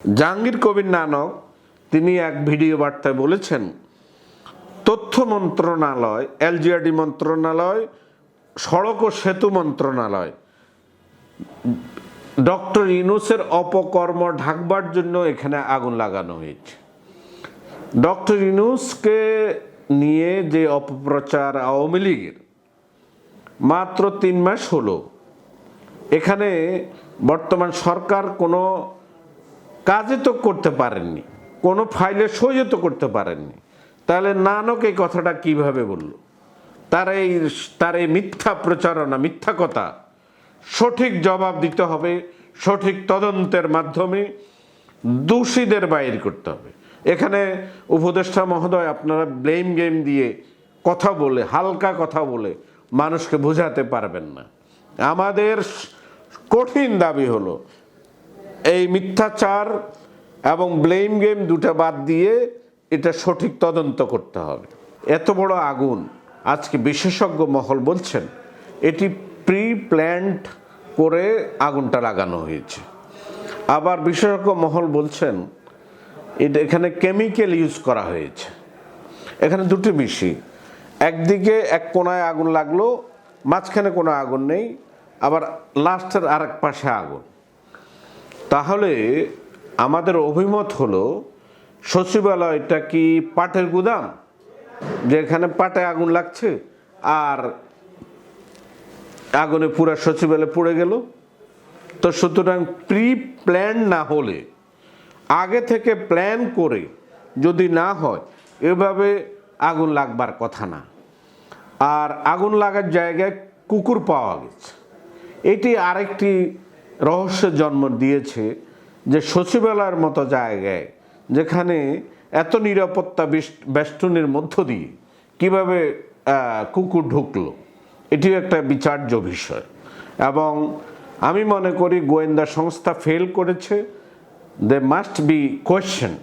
জাহাঙ্গীর কবির নানক, তিনি এক ভিডিও বার্তায় বলেছেন, তথ্য মন্ত্রণালয়, এলজিআরডি মন্ত্রণালয়, সড়ক ও সেতু মন্ত্রণালয়, ডক্টর ইউনুসের অপকর্ম ঢাকবার জন্য এখানে আগুন লাগানো হয়েছে। ডক্টর ইউনুসকে নিয়ে যে অপপ্রচার আওয়ামী লীগের, মাত্র তিন মাস হলো। এখানে বর্তমান সরকার কোনো কাজে তো করতে পারেননি, কোনো ফাইলে সইও তো করতে পারেননি। তাহলে নানক এই কথাটা কীভাবে বলল? তার এই তার এই মিথ্যা প্রচারণা, মিথ্যা কথা সঠিক জবাব দিতে হবে, সঠিক তদন্তের মাধ্যমে দোষীদের বাইর করতে হবে। এখানে উপদেষ্টা মহোদয় আপনারা ব্লেম গেম দিয়ে কথা বলে, হালকা কথা বলে মানুষকে বোঝাতে পারবেন না। আমাদের কঠিন দাবি হলো এই মিথ্যাচার এবং ব্লেম গেম দুটো বাদ দিয়ে এটা সঠিক তদন্ত করতে হবে। এত বড় আগুন, আজকে বিশেষজ্ঞ মহল বলছেন, এটি প্রি প্ল্যান্ট করে আগুনটা লাগানো হয়েছে। আবার বিশেষজ্ঞ মহল বলছেন, এটা, এখানে কেমিক্যাল ইউজ করা হয়েছে। এখানে দুটি বিষয় একদিকে এক কোনায় আগুন লাগল, মাঝখানে কোনো আগুন নেই, আবার লাস্টের আরেক পাশে আগুন। তাহলে আমাদের অভিমত হলো, সচিবালয়টা কি পাটের গুদাম যেখানে পাটে আগুন লাগছে, আর আগুনে পুরো সচিবালয় পড়ে গেল। তো সুতরাং প্রি প্ল্যান না হলে, আগে থেকে প্ল্যান করে যদি না হয়, এভাবে আগুন লাগবার কথা না। আর আগুন লাগার জায়গায় কুকুর পাওয়া গেছে। এটি আরেকটি রহস্যের জন্ম দিয়েছে যে সচিবালয়ের মতো জায়গায়, যেখানে এত নিরাপত্তা বেষ্ট- বেষ্টনীর মধ্য দিয়ে কীভাবে কুকুর ঢুকলো, এটিও একটা বিচার্য বিষয়। এবং আমি মনে করি গোয়েন্দা সংস্থা ফেল করেছে। দে মাস্ট বি কোয়েশ্চেন্ড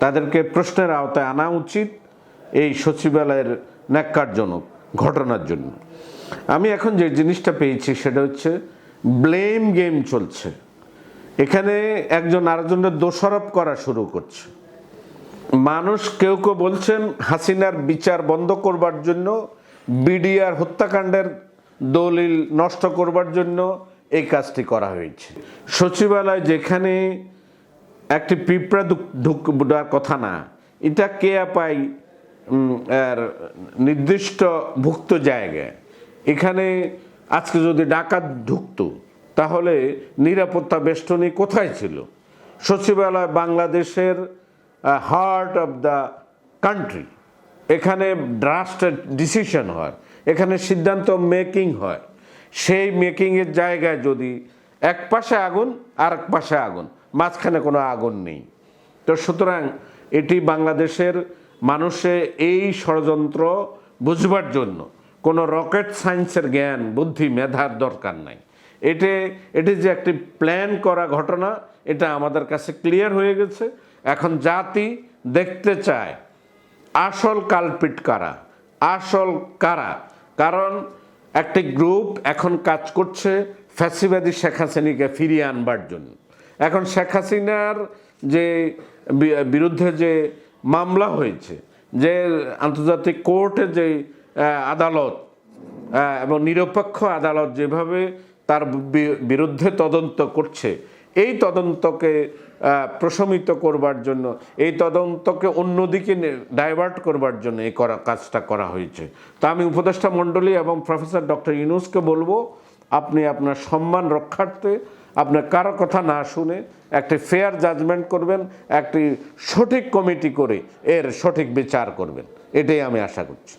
তাদেরকে প্রশ্নের আওতায় আনা উচিত এই সচিবালয়ের ন্যাক্কারজনক ঘটনার জন্য। আমি এখন যে জিনিসটা পেয়েছি সেটা হচ্ছে ব্লেম গেম চলছে। এখানে একজন আরেকজনের দোষারোপ করা শুরু করছে। মানুষ কেউ কেউ বলছেন, হাসিনার বিচার বন্ধ করবার জন্য, বিডিআর হত্যাকাণ্ডের দলিল নষ্ট করবার জন্য এই কাজটি করা হয়েছে। সচিবালয় যেখানে একটি পিঁপড়া ঢুক- ঢুকবার কথা না, এটা কে পাই আর নির্দিষ্ট ভুক্ত জায়গায় এখানে আজকে যদি ডাকাত ঢুকতো, তাহলে নিরাপত্তা বেষ্টনী কোথায় ছিল? সচিবালয় বাংলাদেশের হার্ট অফ দ্য কান্ট্রি এখানে ড্রাফটের ডিসিশন হয়। এখানে সিদ্ধান্ত মেকিং হয়। সেই মেকিংয়ের জায়গায় যদি এক পাশে আগুন আর এক পাশে আগুন, মাঝখানে কোনো আগুন নেই। তো সুতরাং এটি বাংলাদেশের মানুষে এই ষড়যন্ত্র বুঝবার জন্য কোনো রকেট সায়েন্সের জ্ঞান, বুদ্ধি, মেধার দরকার নাই। এটি এটি যে একটি প্ল্যান করা ঘটনা, এটা আমাদের কাছে ক্লিয়ার হয়ে গেছে। এখন জাতি দেখতে চায়, আসল কালপিট কারা? আসল কারা? কারণ একটি গ্রুপ এখন কাজ করছে ফ্যাসিবাদী শেখ হাসিনাকে ফিরিয়ে আনবার জন্য। এখন শেখ হাসিনার যে বিরুদ্ধে যে মামলা হয়েছে, যে আন্তর্জাতিক কোর্টে যে আদালত এবং নিরপেক্ষ আদালত যেভাবে তার বিরুদ্ধে তদন্ত করছে, এই তদন্তকে প্রশমিত করবার জন্য, এই তদন্তকে অন্যদিকে ডাইভার্ট করবার জন্য এই করা, কাজটা করা হয়েছে। তা আমি উপদেষ্টা মণ্ডলী এবং প্রফেসর ডক্টর ইউনুসকে বলব, আপনি আপনার সম্মান রক্ষার্থে, আপনার কারও কথা না শুনে একটি ফেয়ার জাজমেন্ট করবেন, একটি সঠিক কমিটি করে এর সঠিক বিচার করবেন। এটাই আমি আশা করছি।